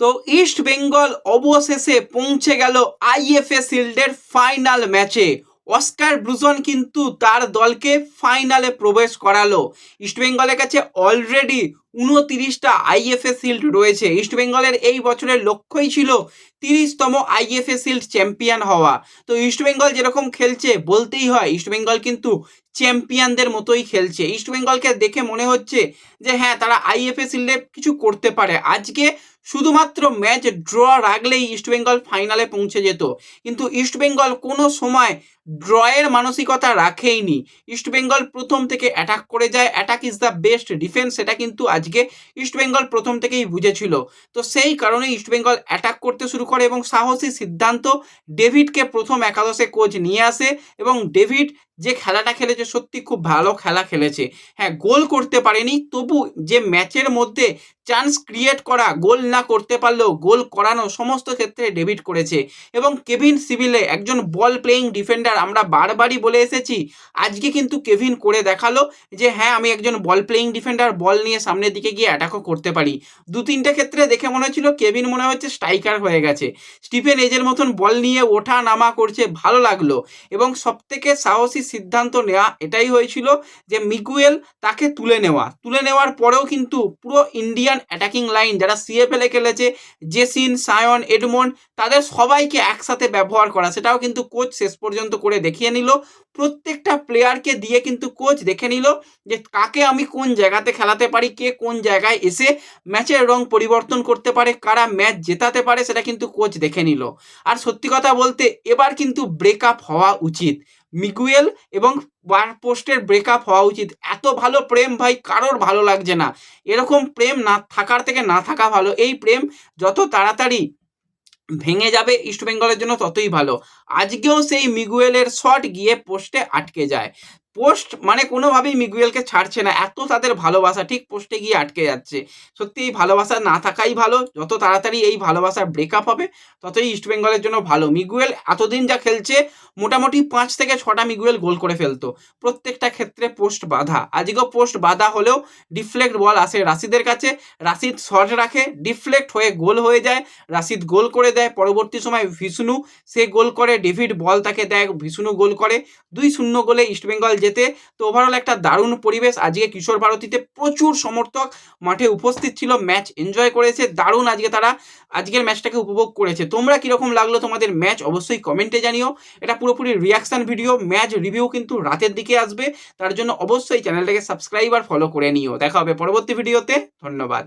তো ইস্ট বেঙ্গল অবশেষে পৌঁছে গেল আইএফএ শিল্ডের ফাইনাল ম্যাচে অস্কার ব্রুজন কিন্তু তার দলকে ফাইনালে প্রবেশ করালো। ইস্টবেঙ্গলের কাছে অলরেডি উনতিরিশটা আইএফএ শিল্ড রয়েছে। ইস্ট বেঙ্গলের এই বছরের লক্ষ্যই ছিল তিরিশতম আইএফএ শিল্ড চ্যাম্পিয়ন হওয়া। তো ইস্ট বেঙ্গল যেরকম খেলছে বলতেই হয়, ইস্ট বেঙ্গল কিন্তু চ্যাম্পিয়নদের মতোই খেলছে। ইস্ট বেঙ্গলকে দেখে মনে হচ্ছে যে হ্যাঁ তারা আইএফএ শিল্ডে কিছু করতে পারে। আজকে শুধুমাত্র ম্যাচ ড্র রাখলেই ইস্টবেঙ্গল ফাইনালে পৌঁছে যেত। কিন্তু ইস্টবেঙ্গল কোনো সময় ড্রয়ের মানসিকতা রাখেইনি। ইস্টবেঙ্গল প্রথম থেকে অ্যাটাক করে যায়। Attack is the best defence, সেটা কিন্তু আজকে ইস্টবেঙ্গল প্রথম থেকেই বুঝেছিল। তো সেই কারণে ইস্টবেঙ্গল অ্যাটাক করতে শুরু করে এবং সাহসী সিদ্ধান্ত ডেভিডকে প্রথম একাদশে কোচ নিয়ে আসে এবং ডেভিড যে খেলাটা খেলেছে সত্যি খুব ভালো খেলা খেলেছে। হ্যাঁ গোল করতে পারেনি, তবু যে ম্যাচের মধ্যে চান্স ক্রিয়েট করা গোল না করতে পারলেও গোল করানো সমস্ত ক্ষেত্রে ডেবিট করেছে। এবং কেভিন সিভিলে একজন বল প্লেয়িং ডিফেন্ডার আমরা বারবারই বলে এসেছি, আজকে কিন্তু কেভিন করে দেখাল যে হ্যাঁ আমি একজন বল প্লেয়িং ডিফেন্ডার বল নিয়ে সামনের দিকে গিয়ে অ্যাটাকও করতে পারি। দু তিনটে ক্ষেত্রে দেখে মনে হচ্ছিল কেভিন মনে হচ্ছে স্ট্রাইকার হয়ে গেছে। স্টিফেন এজের মতন বল নিয়ে ওঠা নামা করছে, ভালো লাগল। এবং সবথেকে সাহসী সিদ্ধান্ত নেওয়া এটাই হয়েছিল যে মিগুয়েল তাকে তুলে নেওয়া। তুলে নেওয়ার পরেও কিন্তু পুরো ইন্ডিয়ান অ্যাটাকিং লাইন যারা সিএফএলে খেলেছে জেসিন সায়ন এডমন্ড তাদের সবাইকে একসাথে ব্যবহার করা। সেটাও কিন্তু কোচ শেষ পর্যন্ত করে দেখিয়ে নিল। প্রত্যেকটা প্লেয়ারকে দিয়ে কিন্তু কোচ দেখে নিল যে কাকে আমি কোন জায়গাতে খেলাতে পারি, কে কোন জায়গায় এসে ম্যাচের রং পরিবর্তন করতে পারে, কারা ম্যাচ জেতাতে পারে, সেটা কিন্তু কোচ দেখে নিল। আর সত্যি কথা বলতে, এবার কিন্তু ব্রেকআপ হওয়া উচিত। মিগুয়েল এবং পোস্টের ব্রেকআপ হওয়া উচিত। এত ভালো প্রেম ভাই, কারোর ভালো লাগছে না। এরকম প্রেম না থাকার থেকে না থাকা ভালো। এই প্রেম যত তাড়াতাড়ি ভেঙে যাবে ইস্টবেঙ্গলের জন্য ততই ভালো। আজকেও সেই মিগুয়েলের শট গিয়ে পোস্টে আটকে যায়। পোস্ট মানে কোনোভাবেই মিগুয়েলকে ছাড়ছে না। এত তাদের ভালোবাসা ঠিক পোস্টে গিয়ে আটকে যাচ্ছে। সত্যি এই ভালোবাসা না থাকাই ভালো। যত তাড়াতাড়ি এই ভালোবাসার ব্রেকআপ হবে, ততই ইস্টবেঙ্গলের জন্য ভালো। মিগুয়েল এতদিন যা খেলছে, মোটামুটি পাঁচ থেকে ছটা মিগুয়েল গোল করে ফেলতো। প্রত্যেকটা ক্ষেত্রে পোস্ট বাধা। আজকেও পোস্ট বাধা হলেও ডিফ্লেক্ট বল আসে রাশিদের কাছে। রাশিদ শর্ট রাখে ডিফ্লেক্ট হয়ে গোল হয়ে যায়। রাশিদ গোল করে দেয়। পরবর্তী সময় ভিষ্ণু, সে গোল করে ডেভিড বল তাকে দেয়। ভিষ্ণু গোল করে। দুই শূন্য গোলে ইস্টবেঙ্গল জেতে তো ওভারঅল একটা দারুণ পরিবেশ। আজকে কিশোর ভারতীতে প্রচুর সমর্থক মাঠে উপস্থিত ছিল ম্যাচ এনজয় করেছে, দারুণ আজকে তারা, আজকের ম্যাচটাকে উপভোগ করেছে। তোমরা কীরকম লাগল তোমাদের ম্যাচ অবশ্যই কমেন্টে জানিও। এটা পুরোপুরি রিয়াকশন ভিডিও ম্যাচ রিভিউ কিন্তু রাতের দিকে আসবে। তার জন্য অবশ্যই চ্যানেলটাকে সাবস্ক্রাইব আর ফলো করে নিও। দেখা হবে পরবর্তী ভিডিওতে ধন্যবাদ।